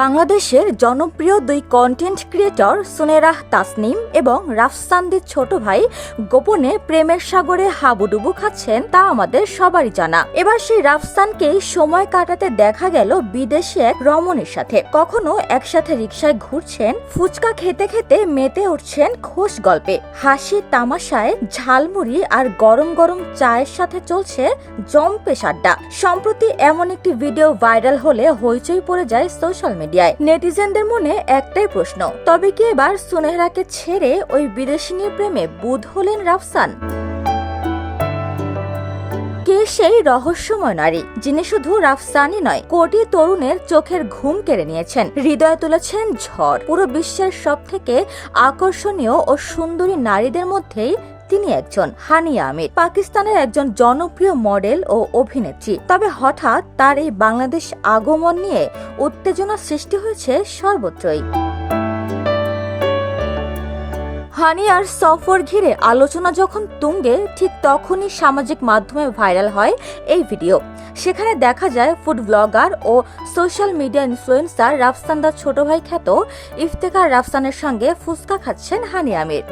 বাংলাদেশের জনপ্রিয় দুই কন্টেন্ট ক্রিয়েটর সুনেরাহ তাসনিম এবং রাফসানদের ছোট ভাই গোপনে প্রেমের সাগরে হাবুডুবু খাচ্ছেন তা আমাদের সবারই জানা। এবার সেই রাফসানকে সময় কাটাতে দেখা গেল বিদেশে এক রমণীর সাথে। কখনো একসাথে রিক্সায় ঘুরছেন, ফুচকা খেতে খেতে মেতে উঠছেন খোশ গল্পে। হাসি তামাশায় ঝালমুড়ি আর গরম গরম চায়ের সাথে চলছে জম্পেশ আড্ডা। সম্প্রতি এমন একটি ভিডিও ভাইরাল হলে হইচই পড়ে যায় সোশ্যাল মিডিয়ায়। নেটিজেনদের মনে একটাই প্রশ্ন, তবে কি এবার সুনেহরাকে ছেড়ে ওই বিদেশিনীর প্রেমে বুধ হলেন রাফসান? কে সেই রহস্যময় নারী, যিনি শুধু রাফসানি নয়, কোটি তরুণের চোখের ঘুম কেড়ে নিয়েছেন? হৃদয়ে তুলেছেন ঝড়। পুরো বিশ্বের সব থেকে আকর্ষণীয় ও সুন্দরী নারীদের মধ্যেই তিনি একজন হানি আমির, পাকিস্তানের একজন জনপ্রিয় মডেল ও অভিনেত্রী। তবে হঠাৎ তার এই বাংলাদেশ আগমন নিয়ে উত্তেজনা সৃষ্টি হয়েছে সর্বত্রই। হানিয়ার সফর ঘিরে আলোচনা যখন তুঙ্গে, ঠিক তখনই সামাজিক মাধ্যমে ভাইরাল হয় এই ভিডিও। সেখানে দেখা যায় ফুড ব্লগার ও সোশ্যাল মিডিয়া ইনফ্লুয়েন্সার রাফসানদার ছোট ভাই খ্যাত ইফতেখার রাফসানের সঙ্গে ফুচকা খাচ্ছেন হানি আমির।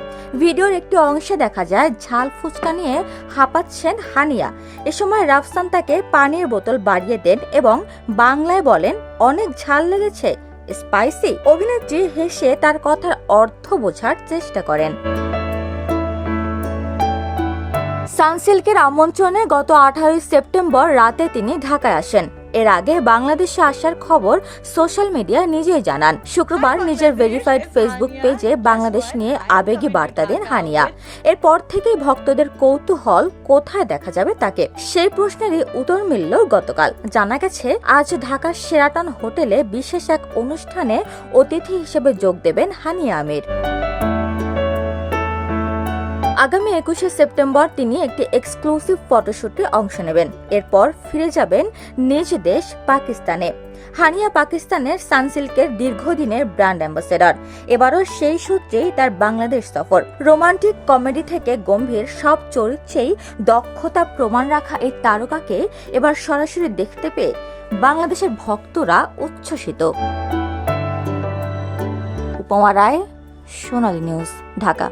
ভিডিওর একটি অংশে দেখা যায় ঝাল ফুচকা নিয়ে হাঁপাচ্ছেন হানিয়া। এ সময় রাফসান তাকে পানির বোতল বাড়িয়ে দেন এবং বাংলায় বলেন, অনেক ঝাল লেগেছে। স্পাইসি অভিনেত্রী হেসে তার কথার অর্থ বোঝার চেষ্টা করেন। সানসিল্কের আমন্ত্রণে গত আঠারোই সেপ্টেম্বর রাতে তিনি ঢাকায় আসেন। এর আগে বাংলাদেশে আসার খবর সোশ্যাল মিডিয়া নিজেই জানান। শুক্রবার নিজের ভেরিফাইড ফেসবুক পেজে বাংলাদেশ নিয়ে আবেগী বার্তা দেন হানিয়া। এরপর থেকেই ভক্তদের কৌতূহল কোথায় দেখা যাবে তাকে? সেই প্রশ্নেরই উত্তর মিলল গতকাল। জানা গেছে, আজ ঢাকার সেরাটন হোটেলে বিশেষ এক অনুষ্ঠানে অতিথি হিসেবে যোগ দেবেন হানিয়া আমির। আগামী একুশে সেপ্টেম্বর তিনি একটি এক্সক্লুসিভ ফটোশুটে অংশ নেবেন। এরপর ফিরে যাবেন নিজ দেশ পাকিস্তানে। হানিয়া পাকিস্তানের সানসিল্কের দীর্ঘদিনের ব্র্যান্ড অ্যাম্বাসেডর। এবারও সেই সূত্রেই তার বাংলাদেশ সফর। রোমান্টিক কমেডি থেকে গম্ভীর সব চরিত্রেই দক্ষতা, প্রমাণ রাখা এই তারকাকে এবার সরাসরি দেখতে পেয়ে বাংলাদেশের ভক্তরা উচ্ছ্বসিত। উপমা রায়, সোনালী নিউজ, ঢাকা।